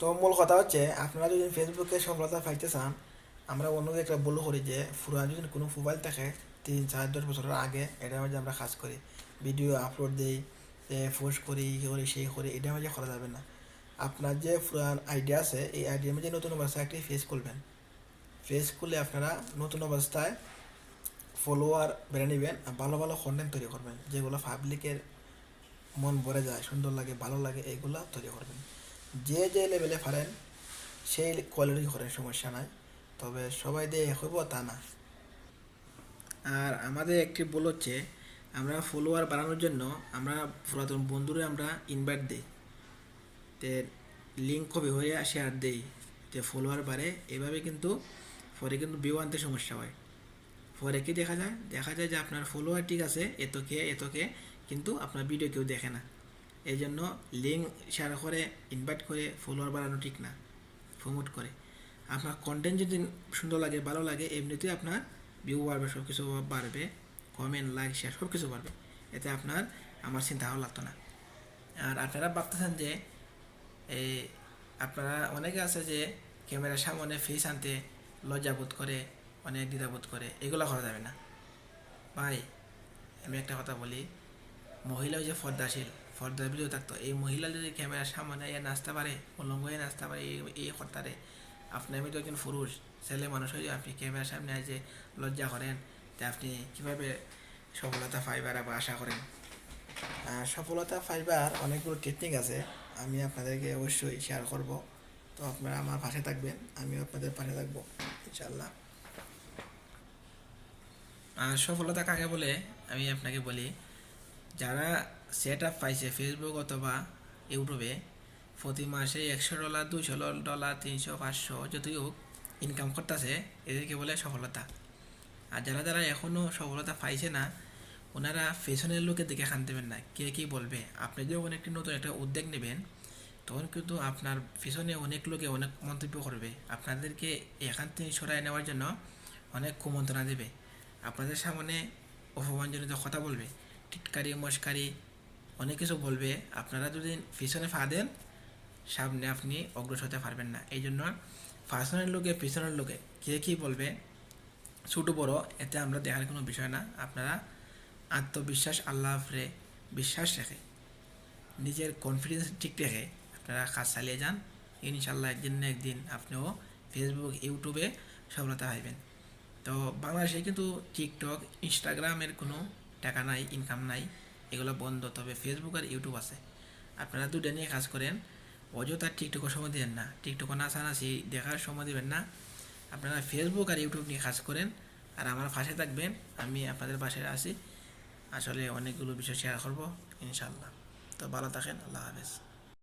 তো মূল কথা হচ্ছে, আপনারা যদি ফেসবুকে সফলতা পাইতে চান, আমরা অন্যদের একটা বলে করি যে পুরা যদি কোনো মোবাইল থাকে, তিন চার দশ বছরের আগে এটার মধ্যে আমরা কাজ করি। ভিডিও আপলোড দিই পোস্ট করি, ই করি সেই করি এটার মধ্যে করা যাবে না। আপনার যে পুরান আইডিয়া আছে, এই আইডিয়ার মধ্যে নতুন অবস্থায় একটি ফেস খুলবেন। ফেস খুলে আপনারা নতুন অবস্থায় ফলোয়ার বেড়ে নেবেন আর ভালো ভালো কন্টেন্ট তৈরি করবেন, যেগুলো পাবলিকের মন ভরে যায়, সুন্দর লাগে, ভালো লাগে এইগুলো তৈরি করবেন। যে যে লেভেলে পারেন, সেই কোয়ালিটি করেন সমস্যা নাই। তবে সবাই দিয়ে হইব তা না। আর আমাদের একটি বল হচ্ছে, আমরা ফলোয়ার বাড়ানোর জন্য আমরা পুরাতন বন্ধুরে আমরা ইনভাইট দিই। তে লিঙ্ক কপি হয়ে শেয়ার দেই যে ফলোয়ার বাড়ে। এভাবে কিন্তু পরে কিন্তু ভিউ আনতে সমস্যা হয়। পরে কি দেখা যায়? দেখা যায় যে আপনার ফলোয়ার ঠিক আছে, এতকে এতকে, কিন্তু আপনার ভিডিও কেউ দেখে না। এই জন্য লিঙ্ক শেয়ার করে ইনভাইট করে ফলোয়ার বাড়ানো ঠিক না প্রমোট করে। আপনার কন্টেন্ট যদি সুন্দর লাগে, ভালো লাগে, এমনিতেই আপনার ভিউ বাড়বে সব কিছু বাড়বে কমেন্ট লাইক শেয়ার সব কিছু বাড়বে। এতে আপনার, আমার চিন্তা ভালো লাগতো না। আর আপনারা ভাবতেছেন যে এই আপনারা অনেকে আছে যে ক্যামেরার সামনে ফেস আনতে লজ্জাবোধ করে, অনেক দ্বিধাবোধ করে, এগুলো করা যাবে না। ভাই, আমি একটা কথা বলি মহিলা যে পর্দাশীল পর্দার ভিডিও থাকতো এই মহিলা যদি ক্যামেরার সামনে এ নাচতে পারে উলঙ্গ হয়ে নাচতে পারে এই এই কর্তারে আপনি আমি তো একজন পুরুষ ছেলে মানুষ হয়ে আপনি ক্যামেরার সামনে যে লজ্জা করেন তা আপনি কীভাবে সফলতা পাইবার আবার আশা করেন সফলতা পাইবার অনেকগুলো টেকনিক আছে, আমি আপনাদেরকে অবশ্যই শেয়ার করব তো আপনারা আমার পাশে থাকবেন, আমিও আপনাদের পাশে থাকব ইনশাল্লাহ সফলতা কাকে বলে, আমি আপনাকে বলি যারা সেট আপ পাইছে ফেসবুক অথবা ইউটিউবে প্রতি মাসে একশো ডলার দুশো ডলার তিনশো, পাঁচশো হোক ইনকাম করতেছে এদেরকে বলে সফলতা। আর যারা যারা এখনও সফলতা পাইছে না ওনারা ফেশনের লোকের দিকে খান দেবেন না, কে কী বলবে? আপনি যখন একটি নতুন একটা উদ্যোগ নেবেন, তখন কিন্তু আপনার পিছনে অনেক লোকে অনেক মন্তব্য করবে। আপনাদেরকে এখান থেকে সরাই নেওয়ার জন্য অনেক কুমন্ত্রণা দেবে। আপনাদের সামনে অপমানজনিত কথা বলবে। টিটকারি মস্কারি অনেক কিছু বলবে। আপনারা যদি পিছনে ফা দেন, সামনে আপনি অগ্রসর হতে পারবেন না। এই জন্য ফার্সনের লোকে পিছনের লোকে কে কী বলবে? ছোটো, বড়, এতে আমরা দেখার কোনো বিষয় না। আপনারা আত্মবিশ্বাস আল্লাহ আফরে বিশ্বাস রেখে, নিজের কনফিডেন্স ঠিক রেখে আপনারা কাজ চালিয়ে যান। ইনশাল্লাহ একদিন না একদিন আপনিও ফেসবুক ইউটিউবে সফলতা পাইবেন। তো বাংলাদেশে কিন্তু টিকটক ইনস্টাগ্রামের কোনো টাকা নাই ইনকাম নাই। এগুলো বন্ধ, তবে ফেসবুক আর ইউটিউব আছে। আপনারা দুটো নিয়ে কাজ করেন। অযথা টিকটকের সময় দেবেন না। টিকটক নাচানাচি দেখার সময় দেবেন না। আপনারা ফেসবুক আর ইউটিউব নিয়ে কাজ করেন। আর আমার পাশে থাকবেন। আমি আপনাদের পাশে আছি। আসলে অনেকগুলো বিষয় শেয়ার করব ইনশাল্লাহ তো ভালো থাকেন, আল্লাহ হাফেজ।